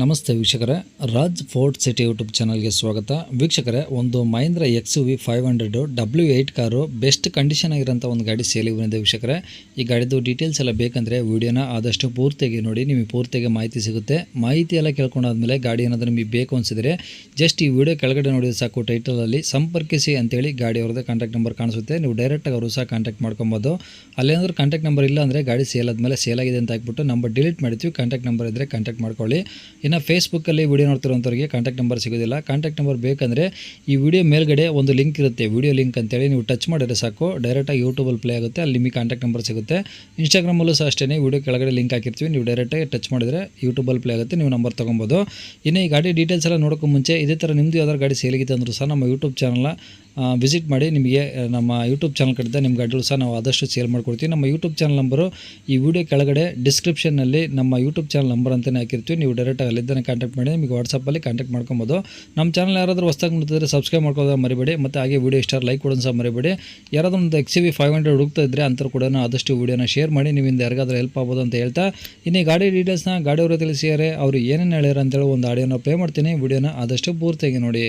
ನಮಸ್ತೆ ವೀಕ್ಷಕರೇ, Raj fort city YouTube ಚಾನಲ್ಗೆ ಸ್ವಾಗತ. ವೀಕ್ಷಕರೇ, ಒಂದು Mahindra X V five hundred W eight car best condition ಆಗಿರೋಂಥ ಒಂದು ಗಾಡಿ ಸೇಲಿಗೆ ಬಂದಿದೆ ವೀಕ್ಷಕರೇ. ಈ ಗಾಡಿದು ಡೀಟೇಲ್ಸ್ ಎಲ್ಲ ಬೇಕಂದರೆ ವೀಡಿಯೋನ ಆದಷ್ಟು ಪೂರ್ತಿಯಾಗಿ ನೋಡಿ, ನಿಮಗೆ ಪೂರ್ತಿಯಾಗಿ ಮಾಹಿತಿ ಸಿಗುತ್ತೆ. ಮಾಹಿತಿ ಎಲ್ಲ ಕೇಳ್ಕೊಂಡಾದ್ಮೇಲೆ ಗಾಡಿ ಏನಾದರೂ ನಿಮಗೆ ಬೇಕು ಅನಿಸಿದರೆ ಜಸ್ಟ್ ಈ ವಿಡಿಯೋ ಕೆಳಗಡೆ ನೋಡಿದ್ರೆ ಸಾಕು ಟೈಟಲಲ್ಲಿ ಸಂಪರ್ಕಿಸಿ ಅಂತೇಳಿ ಗಾಡಿ ಅವ್ರದ್ದು ಕಾಂಟ್ಯಾಕ್ಟ್ ನಂಬರ್ ಕಾಣಿಸುತ್ತೆ. ನೀವು ಡೈರೆಕ್ಟಾಗಿ ಅವರು ಸಹ ಕಾಂಟ್ಯಾಕ್ಟ್ ಮಾಡ್ಕೊಬೋದು. ಅಲ್ಲೇನಾದ್ರೂ ಕಾಂಟ್ಯಾಕ್ಟ್ ನಂಬರ್ ಇಲ್ಲ ಅಂದರೆ ಗಾಡಿ ಸೇಲ್ ಆದಮೇಲೆ ಸೇಲ್ ಆಗಿದೆ ಅಂತ ಹಾಕ್ಬಿಟ್ಟು ನಂಬರ್ ಡಿಲೀಟ್ ಮಾಡ್ತೀವಿ. ಕಾಂಟ್ಯಾಕ್ಟ್ ನಂಬರ್ ಇದ್ದರೆ ಕಾಂಟ್ಯಾಕ್ಟ್ ಮಾಡ್ಕೊಳ್ಳಿ. ಇನ್ನು ಫೇಸ್ಬುಕ್ಕಲ್ಲಿ ವೀಡಿಯೋ ನೋಡ್ತಿರೋಂಥವ್ರಿಗೆ ಕಾಂಟ್ಯಾಕ್ಟ್ ನಂಬರ್ ಸಿಗೋದಿಲ್ಲ. ಕಾಂಟ್ಯಾಕ್ಟ್ ನಂಬರ್ ಬೇಕಂದರೆ ಈ ವಿಡಿಯೋ ಮೇಲ್ಗಡೆ ಒಂದು ಲಿಂಕ್ ಇರುತ್ತೆ. ವಿಡಿಯೋ ಲಿಂಕ್ ಅಂತೇಳಿ ನೀವು ಟಚ್ ಮಾಡಿದ್ರೆ ಸಾಕು. ಡೈರೆಕ್ಟಾಗಿ ಯೂಟ್ಯೂಬಲ್ಲಿ ಪ್ಲೇ ಆಗುತ್ತೆ. ಅಲ್ಲಿ ನಿಮಗೆ ಕಾಂಟ್ಯಾಕ್ಟ್ ನಂಬರ್ ಸಿಗುತ್ತೆ. ಇನ್ಸ್ಟಾಗ್ರಾಮಲ್ಲೂ ಸಹ ಅಷ್ಟೇ ವಿಡಿಯೋ ಕೆಳಗಡೆ ಲಿಂಕ್ ಹಾಕಿರ್ತೀವಿ. ನೀವು ಡೈರೆಕ್ಟಾಗಿ ಟಚ್ ಮಾಡಿದರೆ ಯೂಟ್ಯೂಬಲ್ಲಿ ಪ್ಲೇ ಆಗುತ್ತೆ. ನೀವು ನಂಬರ್ ತೊಗೊಬೋದು. ಇನ್ನು ಈ ಗಾಡಿ ಡೀಟೇಲ್ಸ್ ಎಲ್ಲ ನೋಡೋಕ್ಕೂ ಮುಂಚೆ ಇದೇ ಥರ ನಿಮ್ಮದು ಯಾವ್ದಾದ್ರು ಗಾಡಿ ಸೇಲಿಗಿತ್ತು ಅಂದರೂ ಸಹ ನಮ್ಮ ಯೂಟ್ಯೂಬ್ ಚಾನಲ್ನ ವಿಸಿಟ್ ಮಾಡಿ ನಿಮಗೆ ನಮ್ಮ ಯೂಟ್ಯೂಬ್ ಚಾನಲ್ ಕಡೆಯಿಂದ ನಿಮ್ಗೆ ಅಡ್ರೆಸ್ ಸಹ ನಾವು ಆದಷ್ಟು ಸೇಲ್ ಮಾಡ್ಕೊಡ್ತೀವಿ. ನಮ್ಮ ಯೂಟ್ಯೂಬ್ ಚಾನಲ್ ನಂಬರು ಈ ವಿಡಿಯೋ ಕೆಳಗಡೆ ಡಿಸ್ಕ್ರಿಪ್ಷನ್ನಲ್ಲಿ ನಮ್ಮ ಯೂಟ್ಯೂಬ್ ಚಾನಲ್ ನಂಬರ್ ಅಂತಲೇ ಹಾಕಿರ್ತೀವಿ. ನೀವು ಡೈರೆಕ್ಟಾಗಿ ಅಲ್ಲಿದ್ದಾನೆ ಕಾಂಟ್ಯಾಕ್ಟ್ ಮಾಡಿ, ನಿಮಗೆ ವಾಟ್ಸಪ್ಪಲ್ಲಿ ಕಾಂಟ್ಯಾಕ್ಟ್ ಮಾಡ್ಕೊಬೋದು. ನಮ್ಮ ಚಾನಲ್ ಯಾರಾದರೂ ಹೊಸ್ದಾಗಿ ನೋಡ್ತಿದ್ರೆ ಸಬ್ಸ್ಕ್ರೈಬ್ ಮಾಡ್ಕೊಳ್ಳೋದು ಮರಿಬೇಡಿ. ಮತ್ತು ಹಾಗೆ ವಿಡಿಯೋ ಇಷ್ಟ ಲೈಕ್ ಕೊಡೋದು ಸಹ ಮರಿಬೇಡಿ. ಯಾರಾದರೂ ಒಂದು ಎಕ್ಸ್ ವಿ ಫೈವ್ ಹಂಡ್ರೆಡ್ ಹುಡುಕ್ತಾ ಇದ್ದರೆ ಅಂಥವ್ರು ಕೂಡ ಆದಷ್ಟು ವಿಡಿಯೋನ ಶೇರ್ ಮಾಡಿ ನಿಮ್ಮಿಂದ ಯಾರಿಗಾದ್ರೂ ಹೆಲ್ಪ್ ಆಗ್ಬೋದು ಅಂತ ಹೇಳ್ತಾ. ಇನ್ನೇ ಗಾಡಿ ಡೀಟೇಲ್ಸ್ನ ಗಾಡಿಯವರು ತಿಳಿಸಿದ್ದಾರೆ. ಅವರು ಏನೇನು ಹೇಳ್ಯಾರ ಅಂತೇಳಿ ಒಂದು ಆಡಿಯೋನ ಪ್ಲೇ ಮಾಡ್ತೀನಿ. ವಿಡಿಯೋನ ಆದಷ್ಟು ಪೂರ್ತಿಯಾಗಿ ನೋಡಿ.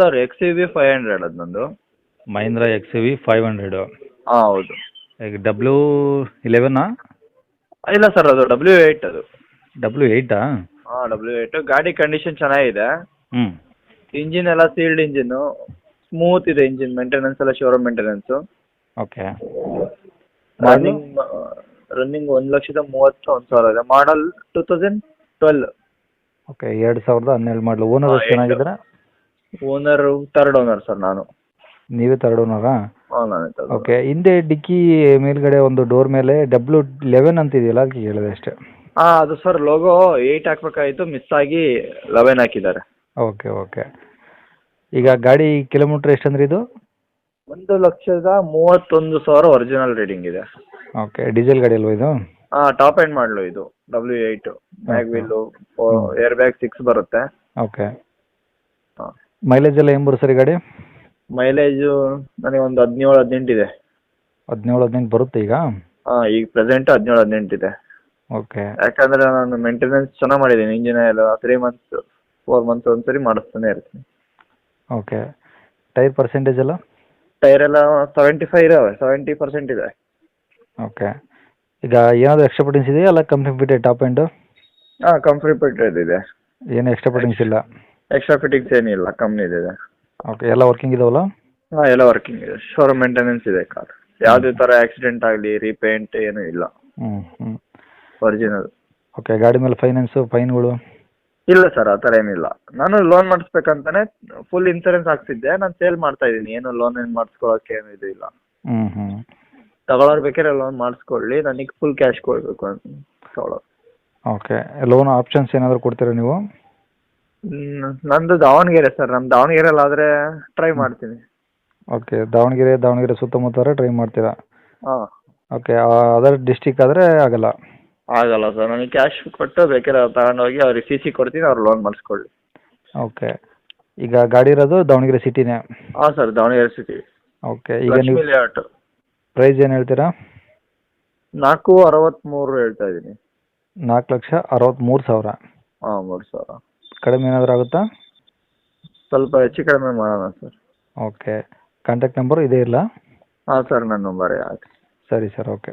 Sir X U V five hundred ಅದು ನಂದು. Mahindra X V five hundred ಹಾಂ ಹೌದು. ಈಗ ಡಬ್ಲ್ಯೂ ಇಲೆವೆನ್ ಇಲ್ಲ ಸರ್ ಅದು ಡಬ್ಲ್ಯೂ ಏಯ್ಟ್ ಅದು. ಡಬ್ಲ್ಯೂ ಏಯ್ಟಾ ಹಾಂ ಡಬ್ಲ್ಯೂ ಏಯ್ಟ್ ಗಾಡಿ ಕಂಡೀಷನ್ ಚೆನ್ನಾಗಿದೆ. ಹ್ಞೂ ಇಂಜಿನ್ ಎಲ್ಲ ಸೀಲ್ಡ್ ಇಂಜಿನ್ನು ಸ್ಮೂತ್ ಇದೆ ಇಂಜಿನ್ ಮೇಂಟೆನೆನ್ಸ್ ಎಲ್ಲ showroom maintenance okay running running ಒಂದು ಲಕ್ಷದ ಮೂವತ್ತು ಒಂದು ಸಾವಿರ ಇದೆ. Model two thousand twelve okay ಎರಡು ಸಾವಿರದ ಹನ್ನೆರಡು ಮಾಡಲು ಓನರ್ ಚೆನ್ನಾಗಿದ್ದೀರಾ? ಓನರ್ ಥರ್ಡ್ ಓನರ್ ಸರ್ ನಾನು. ನೀವೇ ತರ್ಡ್ ಓನರಾ ಹಾಂ ನಾನೇ ತರ್ಡ್ ಓಕೆ ಹಿಂದೆ ಡಿಕ್ಕಿ ಮೇಲ್ಗಡೆ ಒಂದು ಡೋರ್ ಮೇಲೆ ಡಬ್ಲ್ಯೂ ಲೆವೆನ್ ಅಂತ ಇದೆಯಲ್ಲ ಅದಕ್ಕೆ ಕೇಳಿದೆ ಅಷ್ಟೇ. ಹಾಂ ಅದು ಸರ್ ಲೋಗೋ ಏಯ್ಟ್ ಹಾಕ್ಬೇಕಾಗಿತ್ತು ಮಿಸ್ ಆಗಿ ಲೆವೆನ್ ಹಾಕಿದ್ದಾರೆ. ಓಕೆ ಓಕೆ ಈಗ ಗಾಡಿ ಕಿಲೋಮೀಟ್ರ್ ಎಷ್ಟಂದ್ರೆ ಇದು? ಒಂದು ಲಕ್ಷದ ಮೂವತ್ತೊಂದು ಸಾವಿರ ಒರಿಜಿನಲ್ ರೀಡಿಂಗ್ ಇದೆ. ಓಕೆ ಡೀಸೆಲ್ ಗಾಡಿ ಅಲ್ವಾ ಇದು? ಹಾಂ ಟಾಪ್ ಎಂಡ್ ಮಾಡಲು ಇದು W eight mag wheel wheel air bag six ಬರುತ್ತೆ. ಓಕೆ ಮೈಲೇಜ್ ಎಲ್ಲ ಏನು ಬರುತ್ತೆ ಸರ್ ಈ ಗಾಡಿ? ಮೈಲೇಜು ನನಗೆ ಒಂದು ಹದಿನೇಳು ಹದಿನೆಂಟು ಇದೆ. ಹದಿನೇಳು ಹದಿನೆಂಟು ಬರುತ್ತೆ ಈಗ? ಹಾಂ ಈಗ ಪ್ರೆಸೆಂಟ್ ಹದಿನೇಳು ಹದಿನೆಂಟು ಇದೆ. ಓಕೆ ಯಾಕಂದ್ರೆ ನಾನು ಮೇಂಟೆನೆನ್ಸ್ ಚೆನ್ನಾಗಿ ಮಾಡಿದ್ದೀನಿ ಇಂಜಿನ್ ಎಲ್ಲ ತ್ರೀ ಮಂತ್ಸ್ ಫೋರ್ ಮಂತ್ಸ್ ಒಂದ್ಸರಿ ಮಾಡಿಸ್ತಾನೆ ಇರ್ತೀನಿ. ಓಕೆ ಟೈರ್ ಪರ್ಸೆಂಟೇಜ್ ಎಲ್ಲ? ಟೈರ್ ಎಲ್ಲ ಸೆವೆಂಟಿ ಫೈವ್ ಇದಾವೆ ಸೆವೆಂಟಿ ಪರ್ಸೆಂಟ್ ಇದೆ. ಓಕೆ ಈಗ ಏನಾದರೂ ಎಕ್ಸ್ಟ್ರಾ ಫಿಟ್ಟಿಂಗ್ಸ್ ಇದೆಯಾ ಅಲ್ಲ ಕಂಪ್ನಿ ಟಾಪ್ ಎಂಡು ಹಾಂ ಕಂಫರ್ಟ್ ಇದೆ. ಏನು ಎಕ್ಸ್ಟ್ರಾ ಫಿಟ್ಟಿಂಗ್ಸ್ ಇಲ್ಲ? ಎಕ್ಸ್ಟ್ರಾ ಫಿಟ್ಟಿಂಗ್ಸ್ ಏನಿಲ್ಲ ಕಂಪ್ನಿದಿದೆ ಓಕೆ ಎಲ್ಲ ವರ್ಕಿಂಗ್ ಇದಾವಲ್ಲ? ಹಾಂ ಎಲ್ಲ ವರ್ಕಿಂಗ್ ಇದೆ. ಶೋರೂಮ್ ಮೇಂಟೆನೆನ್ಸ್ ಇದೆ ಕಾರ್ ಯಾವುದೇ ಥರ ಆಕ್ಸಿಡೆಂಟ್ ಆಗಲಿ ರೀಪೇಂಟ್ ಏನೂ ಇಲ್ಲ. ಹ್ಞೂ ಹ್ಞೂ ಒರಿಜಿನಲ್ ಓಕೆ ಗಾಡಿ ಮೇಲೆ ಫೈನಾನ್ಸು ಫೈನ್ಗಳು ಇಲ್ಲ ಸರ್ ಆ ಥರ ಏನಿಲ್ಲ. ನಾನು ಲೋನ್ ಮಾಡಿಸ್ಬೇಕಂತಾನೆ ಫುಲ್ ಇನ್ಸೂರೆನ್ಸ್ ಹಾಕ್ಸಿದ್ದೆ. ನಾನು ಸೇಲ್ ಮಾಡ್ತಾ ಇದ್ದೀನಿ. ಏನು ಲೋನ್ ಏನು ಮಾಡಿಸ್ಕೊಳಕ್ಕೆ ಏನು ಇದು ಇಲ್ಲ. ಹ್ಞೂ ಹ್ಞೂ ತಗೊಳ್ಳೋರು ಬೇಕಾದ್ರೆ ಲೋನ್ ಮಾಡಿಸ್ಕೊಳ್ಳಿ. ನನಗೆ ಫುಲ್ ಕ್ಯಾಶ್ ಕೊಡಬೇಕು ಅಂತ ತಗೊಳ್ಳೋರು ಓಕೆ ಲೋನ್ ಆಪ್ಷನ್ಸ್ ಏನಾದರೂ ಕೊಡ್ತೀರಾ ನೀವು? ನಂದು ದಾವಣಗೆರೆ ಸರ್. ನಮ್ಮ ದಾವಣಗೆರೆಯಲ್ಲಿ ಆದರೆ ಟ್ರೈ ಮಾಡ್ತೀನಿ. ಓಕೆ ದಾವಣಗೆರೆ ದಾವಣಗೆರೆ ಸುತ್ತಮುತ್ತ ಟ್ರೈ ಮಾಡ್ತೀರಾ? ಹಾಂ. ಓಕೆ ಅದರ್ ಡಿಸ್ಟಿಕ್ ಆದರೆ ಆಗಲ್ಲ? ಆಗಲ್ಲ ಸರ್. ನನಗೆ ಕ್ಯಾಶ್ ಕೊಟ್ಟು ಬೇಕಾದ್ರೆ ತಗೊಂಡೋಗಿ ಅವ್ರಿಗೆ ಸಿ ಸಿ ಕೊಡ್ತೀನಿ ಅವ್ರು ಲೋನ್ ಮಾಡಿಸ್ಕೊಳ್ಳಿ. ಓಕೆ ಈಗ ಗಾಡಿ ಇರೋದು ದಾವಣಗೆರೆ ಸಿಟಿನೇ ಹಾಂ ಸರ್ ದಾವಣಗೆರೆ ಸಿಟಿ ಓಕೆ ಈಗ ನೀವು ಲಕ್ಷ್ಮೀ ಲೇಔಟ್ ಪ್ರೈಸ್ ಏನು ಹೇಳ್ತೀರಾ? ನಾಲ್ಕು ಅರವತ್ತ್ಮೂರು ಹೇಳ್ತಾ ಇದ್ದೀನಿ. ನಾಲ್ಕು ಲಕ್ಷ ಅರವತ್ತ್ಮೂರು ಸಾವಿರ. ಹಾಂ ಮೂರು ಸಾವಿರ. ಕಡಿಮೆ ಏನಾದರೂ ಆಗುತ್ತಾ? ಸ್ವಲ್ಪ ಹೆಚ್ಚು ಕಡಿಮೆ ಮಾಡೋಣ ಸರ್. ಓಕೆ. ಕಾಂಟ್ಯಾಕ್ಟ್ ನಂಬರು ಇದೇ ಇಲ್ಲ ಹಾಂ ಸರ್ ನನ್ನ ನಂಬರೇ ಆಯ್ತು ಸರಿ ಸರ್ ಓಕೆ.